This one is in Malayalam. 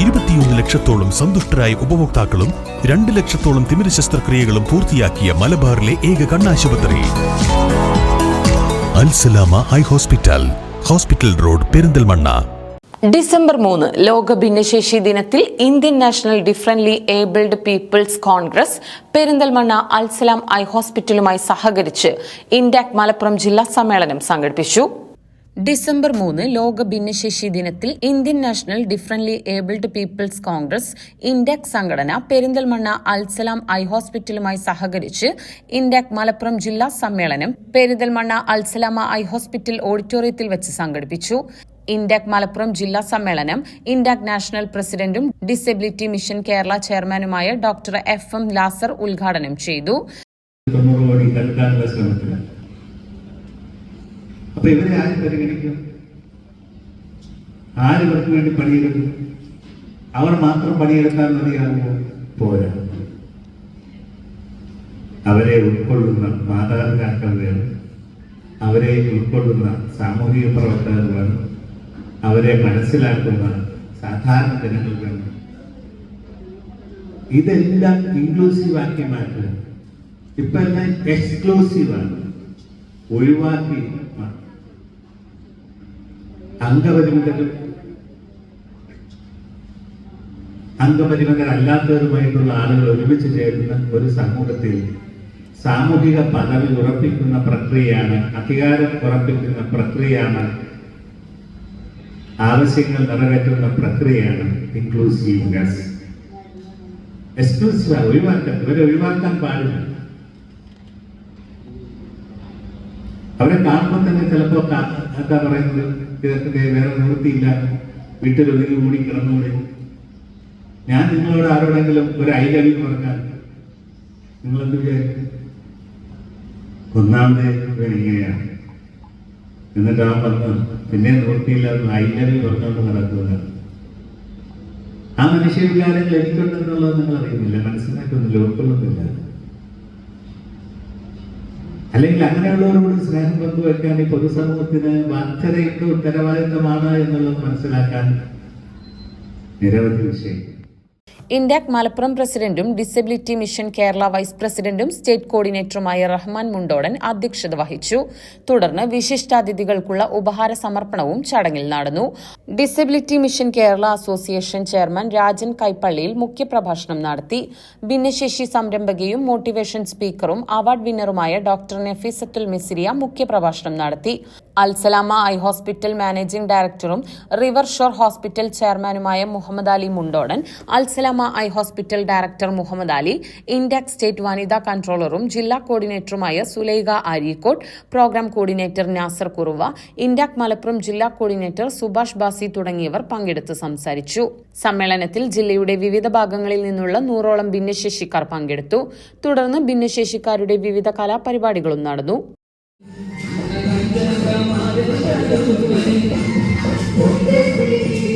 ഇരുപത്തിയൊന്ന് ലക്ഷത്തോളം സന്തുഷ്ടരായ ഉപഭോക്താക്കളും രണ്ട് ലക്ഷത്തോളം തിമിര ശസ്ത്രക്രിയകളും പൂർത്തിയാക്കിയ മലബാറിലെ ഏക കണ്ണാശുപത്രി. Alsalama eye hospital hospital road Perinthalmanna. December മൂന്ന് ലോക ഭിന്നശേഷി ദിനത്തിൽ Indian national differently abled people's congress Perinthalmanna Alsalam eye ഹോസ്പിറ്റലുമായി സഹകരിച്ച് ഇൻഡാക് മലപ്പുറം ജില്ലാ സമ്മേളനം സംഘടിപ്പിച്ചു. ഡിസംബർ മൂന്ന് ലോക ഭിന്നശേഷി ദിനത്തിൽ Indian national differently abled people's congress Indac സംഘടന പെരിന്തൽമണ്ണ അൽസലാം ഐ ഹോസ്പിറ്റലുമായി സഹകരിച്ച് ഇൻഡാക് മലപ്പുറം ജില്ലാ സമ്മേളനം പെരിന്തൽമണ്ണ അൽസലാമ ഐ ഹോസ്പിറ്റൽ ഓഡിറ്റോറിയത്തിൽ വെച്ച് സംഘടിപ്പിച്ചു. ഇൻഡാക് മലപ്പുറം ജില്ലാ സമ്മേളനം ഇൻഡാക് നാഷണൽ പ്രസിഡന്റും ഡിസബിലിറ്റി മിഷൻ കേരള ചെയർമാനുമായ ഡോക്ടർ എഫ് എം ലാസർ ഉദ്ഘാടനം ചെയ്തു. അപ്പൊ ഇവരെ ആര് പരിഗണിക്കും? ആര് ഇവർക്ക് വേണ്ടി പണിയെടുക്കും? അവർ മാത്രം പണിയെടുത്താൽ മതിയാകുമോ? പോരാ. അവരെ ഉൾക്കൊള്ളുന്ന മാതാപിതാക്കൾ വേണം. അവരെ ഉൾക്കൊള്ളുന്ന സാമൂഹിക പ്രവർത്തകർ വേണം. അവരെ മനസ്സിലാക്കുന്ന സാധാരണ ജനങ്ങൾ വേണം. ഇതെല്ലാം ഇൻക്ലൂസീവ് ആക്കി മാറ്റുക ഇപ്പൊ എല്ലാം എക്സ്ക്ലൂസീവ് ആണ്. ഒഴിവാക്കി മാറ്റും. അംഗപരിമിതരും അംഗപരിമിതരല്ലാത്തവരുമായിട്ടുള്ള ആളുകൾ ഒരുമിച്ച് ചേരുന്ന ഒരു സമൂഹത്തിൽ സാമൂഹിക പദവി ഉറപ്പിക്കുന്ന പ്രക്രിയയാണ് അധികാരം ഉറപ്പിക്കുന്ന പ്രക്രിയയാണ് ആവശ്യങ്ങൾ നിറവേറ്റുന്ന പ്രക്രിയയാണ് ഇൻക്ലൂസീവ്നെസ് എക്സ്ക്ലൂസീവ് ഒഴിവാക്കാൻ ഇവരെ ഒഴിവാക്കാൻ പാടില്ല. അവരെ കാണുമ്പോൾ തന്നെ ചിലപ്പോൾ എന്താ പറയുന്നത്? ഇതൊക്കെ വേറെ നിവൃത്തിയില്ല. വീട്ടിൽ ഒതുങ്ങി കൂടി കിടന്നുകൂടി ഞാൻ നിങ്ങളോട് ആരോടെങ്കിലും ഒരു ഐ ലവ് യു പറഞ്ഞാൽ നിങ്ങൾ എന്ത് വിചാരിക്കും ഒന്നാമത് ഇങ്ങനെയാണ്. എന്നിട്ട് ആ പറഞ്ഞു പിന്നെ നിവൃത്തിയില്ലാതെ ഐ ലവ് യു പറഞ്ഞുകൊണ്ട് ആ മനുഷ്യ വികാരങ്ങൾ എനിക്കുണ്ടെന്നുള്ളത് നിങ്ങൾ അറിയുന്നില്ല മനസ്സിലാക്കുന്നില്ല. ഉൾക്കൊള്ളുന്നില്ല അല്ലെങ്കിൽ അങ്ങനെയുള്ളവരോട് സ്നേഹം പങ്കുവെക്കാൻ ഈ പൊതുസമൂഹത്തിന് ബാധ്യതയുണ്ട് ഉത്തരവാദിത്തമാണ് എന്നുള്ളത് മനസ്സിലാക്കാൻ നിരവധി വിഷയം ഇൻഡാക് മലപ്പുറം പ്രസിഡന്റും ഡിസബിലിറ്റി മിഷൻ കേരള വൈസ് പ്രസിഡന്റും സ്റ്റേറ്റ് കോർഡിനേറ്ററുമായ റഹ്മാൻ മുണ്ടോടൻ അധ്യക്ഷത വഹിച്ചു. തുടർന്ന് വിശിഷ്ടാതിഥികൾക്കുള്ള ഉപഹാര സമർപ്പണവും ചടങ്ങിൽ നടന്നു. Disability mission Kerala association chairman Rajan Kaippalliyil മുഖ്യപ്രഭാഷണം നടത്തി. ഭിന്നശേഷി സംരംഭകയും മോട്ടിവേഷൻ സ്പീക്കറും അവാർഡ് വിന്നറുമായ ഡോക്ടർ നഫീസത്തുൽ മിസ്രിയ മുഖ്യപ്രഭാഷണം നടത്തി. അൽസലാമ ഐ ഹോസ്പിറ്റൽ മാനേജിംഗ് ഡയറക്ടറും റിവർ ഷോർ ഹോസ്പിറ്റൽ ചെയർമാനുമായ Muhammad Ali Mundodan Alsalama eye hospital director Muhammad Ali Indac state വനിതാ കൺട്രോളറും ജില്ലാ കോർഡിനേറ്ററുമായ Sulaikha Arikkot programme coordinator Nasar Kuruva INDAC Malappuram ജില്ലാ കോർഡിനേറ്റർ സുഭാഷ് ബാസി തുടങ്ങിയവർ പങ്കെടുത്ത് സംസാരിച്ചു. സമ്മേളനത്തിൽ ജില്ലയുടെ വിവിധ ഭാഗങ്ങളിൽ നിന്നുള്ള നൂറോളം ഭിന്നശേഷിക്കാർ പങ്കെടുത്തു. തുടർന്ന് ഭിന്നശേഷിക്കാരുടെ വിവിധ കലാപരിപാടികളും നടന്നു. Thank you.